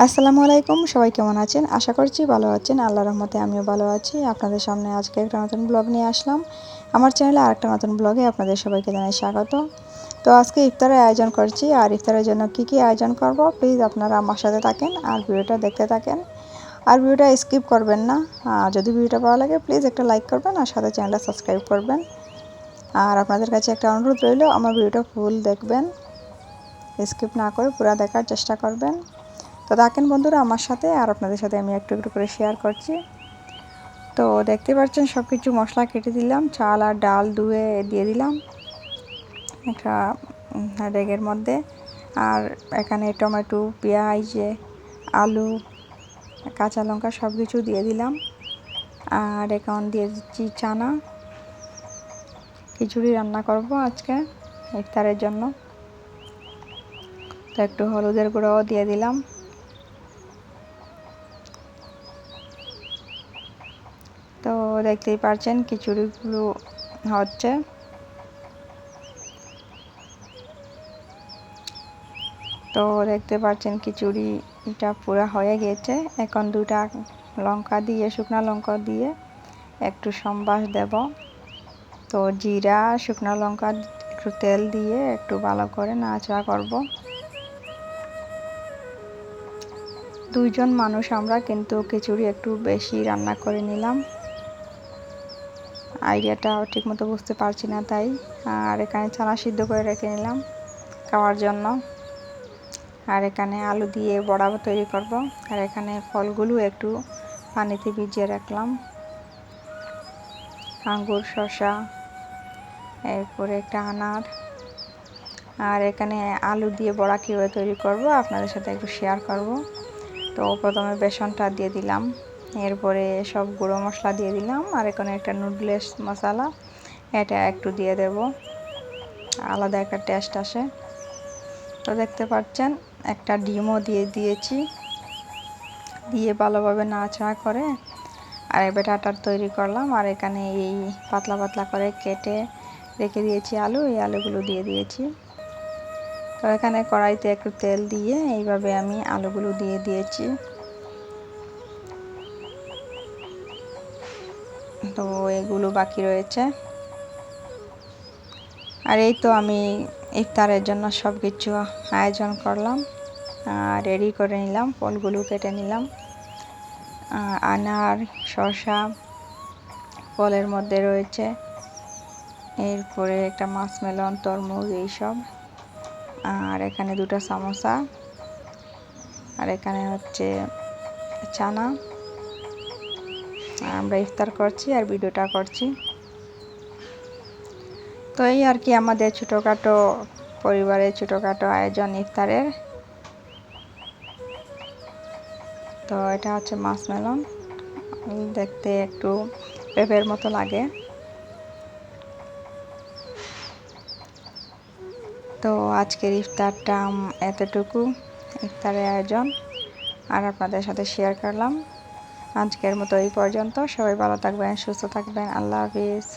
আসসালামু আলাইকুম, সবাই কেমন আছেন? আশা করছি ভালো আছেন। আল্লাহ রহমতে আমিও ভালো আছি। আপনাদের সামনে আজকে একটা নতুন ব্লগ নিয়ে আসলাম। আমার চ্যানেলে আরেকটা নতুন ব্লগে আপনাদের সবাইকে জানাই স্বাগত। তো আজকে ইফতারের আয়োজন করছি। আর ইফতারের জন্য কি কি আয়োজন করব প্লিজ আপনারা আমার সাথে থাকেন আর ভিডিওটা দেখতে থাকেন। আর ভিডিওটা স্কিপ করবেন না। যদি ভিডিওটা ভালো লাগে প্লিজ একটা লাইক করবেন আর সাথে চ্যানেলটা সাবস্ক্রাইব করবেন। আর আপনাদের কাছে একটা অনুরোধ রইল, আমার ভিডিওটা ফুল দেখবেন। স্কিপ না করে পুরো দেখার চেষ্টা করবেন। তো থাকেন বন্ধুরা, আমার সাথে আর আপনাদের সাথে আমি একটু একটু করে শেয়ার করছি। তো দেখতে পাচ্ছেন সব কিছু মশলা কেটে দিলাম, চাল আর ডাল ধুয়ে দিয়ে দিলাম একটা রেগের মধ্যে। আর এখানে টমেটো, পেঁয়াজ, আলু, কাঁচা লঙ্কা সব কিছু দিয়ে দিলাম। আর এখন দিয়ে দিচ্ছি চানা। খিচুড়ি রান্না করব আজকে ইফতারের জন্য। তো একটু হলুদের গুঁড়োও দিয়ে দিলাম তো দেখতেই পারছেন, খিচুড়িগুলো হচ্ছে। তো দেখতে পাচ্ছেন, খিচুড়িটা পুরো হয়ে গেছে। এখন দুটা লঙ্কা দিয়ে, শুকনো লঙ্কা দিয়ে একটু সম্বাস দেব। তো জিরা, শুকনো লঙ্কা, একটু তেল দিয়ে একটু ভালো করে নাচড়া করব। দুইজন মানুষ আমরা, কিন্তু খিচুড়ি একটু বেশি রান্না করে নিলাম। আইডিয়াটা ঠিকমতো বুঝতে পারছি না তাই, আর এখানে ছানা সিদ্ধ করে রেখে নিলাম খাওয়ার জন্য। আর এখানে আলু দিয়ে বড়া তৈরি করব। আর এখানে ফলগুলো একটু পানিতে ভিজিয়ে রাখলাম। আঙ্গুর, শসা, এরপরে একটা আনার। আর এখানে আলু দিয়ে বড়া কীভাবে তৈরি করব আপনাদের সাথে একটু শেয়ার করব। তো প্রথমে বেসনটা দিয়ে দিলাম। এরপরে সব গুঁড়ো মশলা দিয়ে দিলাম আর এখানে একটা নুডলস মশলা, এটা একটু দিয়ে দেব। আলাদা একটা টেস্ট আসে। তো দেখতে পাচ্ছেন, একটা ডিমও দিয়ে দিয়েছি। দিয়ে ভালোভাবে নাড়াচাড়া করে আর এই বেটাটার তৈরি করলাম আর এখানে এই পাতলা পাতলা করে কেটে রেখে দিয়েছি আলু, এই আলুগুলো দিয়ে দিয়েছি। তো এখানে কড়াইতে একটু তেল দিয়ে এইভাবে আমি আলুগুলো দিয়ে দিয়েছি। তো এগুলো বাকি রয়েছে। আর এই তো আমি ইফতারের জন্য সব কিছু আয়োজন করলাম রেডি করে নিলাম, ফলগুলো কেটে নিলাম। আনার, শসা, ফলের মধ্যে রয়েছে। এরপরে একটা মাছ মেলন, তরমুজ এইসব। আর এখানে দুটো সামোসা। আর এখানে হচ্ছে চানা। আমরা ইফতার করছি আর ভিডিওটা করছি। তো এই আর কি আমাদের ছোটোখাটো পরিবারের ছোটোখাটো আয়োজন ইফতারের। তো এটা হচ্ছে মাছ মেলন। দেখতে একটু পেঁপের মতো লাগে। তো আজকের ইফতারটা এতটুকু, ইফতারের আয়োজন। আর আপনাদের সাথে শেয়ার করলাম। আজকের মতো এই পর্যন্ত। সবাই ভালো থাকবেন সুস্থ থাকবেন। আল্লাহ হাফিজ।